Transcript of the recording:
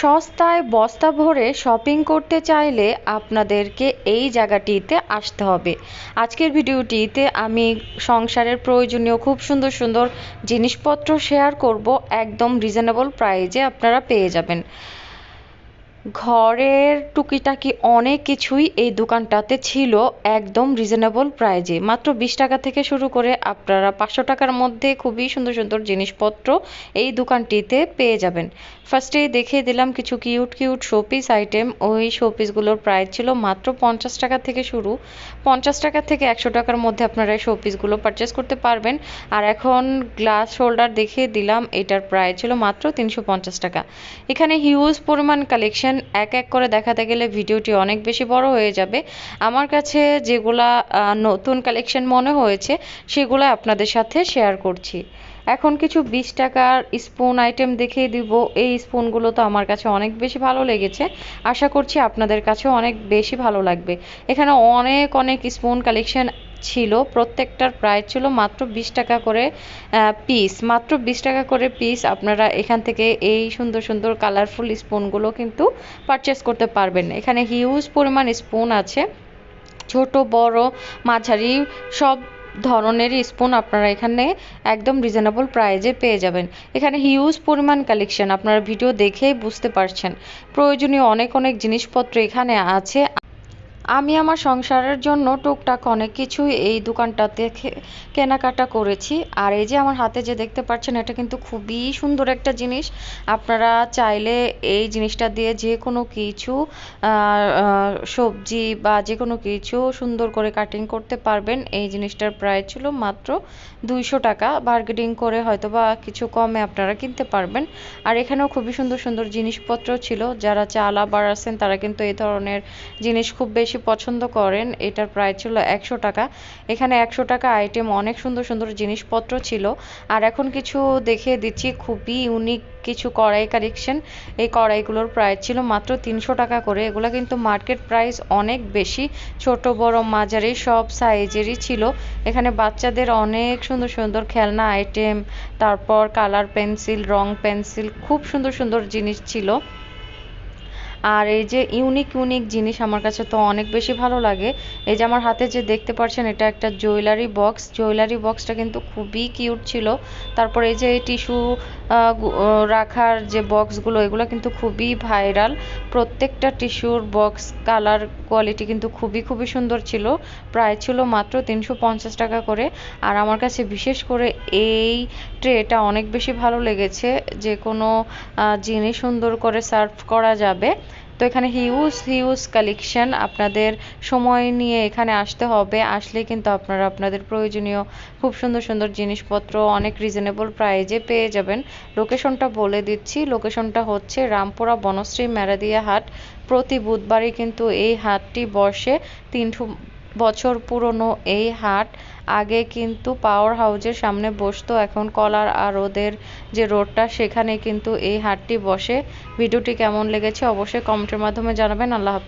সস্তায় বস্তা ভরে শপিং করতে চাইলে আপনাদেরকে এই জায়গাটিতে আসতে হবে। আজকের ভিডিওটিতে আমি সংসারের প্রয়োজনীয় খুব সুন্দর সুন্দর জিনিসপত্র শেয়ার করব, একদম রিজনেবল প্রাইজে আপনারা পেয়ে যাবেন। ঘরের টুকিটাকি অনেক কিছুই এই দোকানটাতে ছিল একদম রিজনেবল প্রাইজে মাত্র বিশ টাকা থেকে শুরু করে আপনারা পাঁচশো টাকার মধ্যে খুবই সুন্দর সুন্দর জিনিসপত্র এই দোকানটিতে পেয়ে যাবেন। ফার্স্টেই দেখিয়ে দিলাম কিছু কিউট কিউট শোপিস আইটেম ওই শোপিসগুলোর প্রাইস ছিল মাত্র পঞ্চাশ টাকা থেকে শুরু। পঞ্চাশ টাকা থেকে একশো টাকার মধ্যে আপনারা এই শোপিসগুলো পারচেস করতে পারবেন। আর এখন গ্লাস হোল্ডার দেখিয়ে দিলাম, এটার প্রাইস ছিল মাত্র তিনশো পঞ্চাশ টাকা। এখানে হিউজ পরিমাণ কালেকশন এক এক করে দেখাতে গেলে ভিডিওটি অনেক বেশি বড় হয়ে যাবে। আমার কাছে যেগুলা নতুন কালেকশন মনে হয়েছে, সেগুলো আপনাদের সাথে শেয়ার করছি। এখন কিছু বিশ টাকার স্পুন আইটেম দেখিয়ে দিব। এই স্পুনগুলো তো আমার কাছে অনেক বেশি ভালো লেগেছে। আশা করছি আপনাদের কাছেও অনেক বেশি ভালো লাগবে। এখানে অনেক অনেক স্পুন কালেকশন ছিল, প্রত্যেকটার প্রাইস ছিল মাত্র বিশ টাকা করে পিস মাত্র বিশ টাকা করে পিস আপনারা এখান থেকে এই সুন্দর সুন্দর কালারফুল স্পুনগুলো কিন্তু পারচেস করতে পারবেন। এখানে হিউজ পরিমাণ স্পুন আছে। ছোট, বড়, মাঝারি সব ধরনের স্পুন আপনারা এখানে একদম রিজনেবল প্রাইজে পেয়ে যাবেন। এখানে হিউজ পরিমাণ কালেকশন আপনারা ভিডিও দেখেই বুঝতে পারছেন। প্রয়োজনীয় অনেক অনেক জিনিসপত্র এখানে আছে। আমি আমার সংসারের জন্য টুকটাক অনেক কিছুই এই দোকানটাতে কেনাকাটা করেছি। আর এই যে আমার হাতে যে দেখতে পাচ্ছেন, এটা কিন্তু খুবই সুন্দর একটা জিনিস। আপনারা চাইলে এই জিনিসটা দিয়ে যে কোনো কিছু সবজি বা যে কোনো কিছু সুন্দর করে কাটিং করতে পারবেন। এই জিনিসটার প্রাইস ছিল মাত্র দুইশো টাকা। বার্গেনিং করে হয়তো বা কিছু কমে আপনারা কিনতে পারবেন। আর এখানেও খুবই সুন্দর সুন্দর জিনিসপত্র ছিল। যারা চালা বাড়াচ্ছেন তারা কিন্তু এই ধরনের জিনিস খুব বেশি বেশি পছন্দ করেন, এটার প্রাইস ছিল একশো টাকা। এখানে একশো টাকা আইটেম অনেক সুন্দর সুন্দর জিনিসপত্র ছিল। আর এখন কিছু দেখিয়ে দিচ্ছি, খুবই ইউনিক কিছু কড়াই কালেকশন এই কড়াইগুলোর প্রাইস ছিল মাত্র তিনশো টাকা করে। এগুলো কিন্তু মার্কেট প্রাইস অনেক বেশি। ছোট, বড়, মাঝারি সব সাইজেরই ছিল। এখানে বাচ্চাদের অনেক সুন্দর সুন্দর খেলনা আইটেম তারপর কালার পেন্সিল রং পেন্সিল খুব সুন্দর সুন্দর জিনিস ছিল। আর এই যে ইউনিক ইউনিক জিনিস আমার কাছে তো অনেক বেশি ভালো লাগে। এই যে আমার হাতে যে দেখতে পাচ্ছেন, এটা একটা জুয়েলারি বক্স জুয়েলারি বক্সটা কিন্তু খুবই কিউট ছিল। তারপর এই যে এই টিস্যু রাখার যে বক্সগুলো এগুলো কিন্তু খুবই ভাইরাল প্রত্যেকটা টিস্যুর বক্স কালার কোয়ালিটি কিন্তু খুবই খুবই সুন্দর ছিল। প্রায় ছিল মাত্র তিনশো পঞ্চাশ টাকা করে। আর আমার কাছে বিশেষ করে এই ট্রেটা অনেক বেশি ভালো লেগেছে। যে কোনো জিনিস সুন্দর করে সার্ভ করা যাবে। তো এখানে হিউজ হিউজ কালেকশন আপনাদের সময় নিয়ে এখানে আসতে হবে। আসলে কিন্তু আপনারা আপনাদের প্রয়োজনীয় খুব সুন্দর সুন্দর জিনিসপত্র অনেক রিজনেবল প্রাইজে পেয়ে যাবেন। লোকেশনটা বলে দিচ্ছি। লোকেশনটা হচ্ছে রামপুরা বনশ্রী ম্যারাদিয়া হাট। প্রতি বুধবারই কিন্তু এই হাটটি বসে। তিনশো বছর পুরনো এই হাট, আগে কিন্তু পাওয়ার হাউজের সামনে বসতো, এখন কলার আর ওদের যে রোডটা সেখানে কিন্তু এই হাটটি বসে। ভিডিওটি কেমন লেগেছে অবশ্যই কমেন্টের মাধ্যমে জানাবেন। আল্লাহ হাফেজ।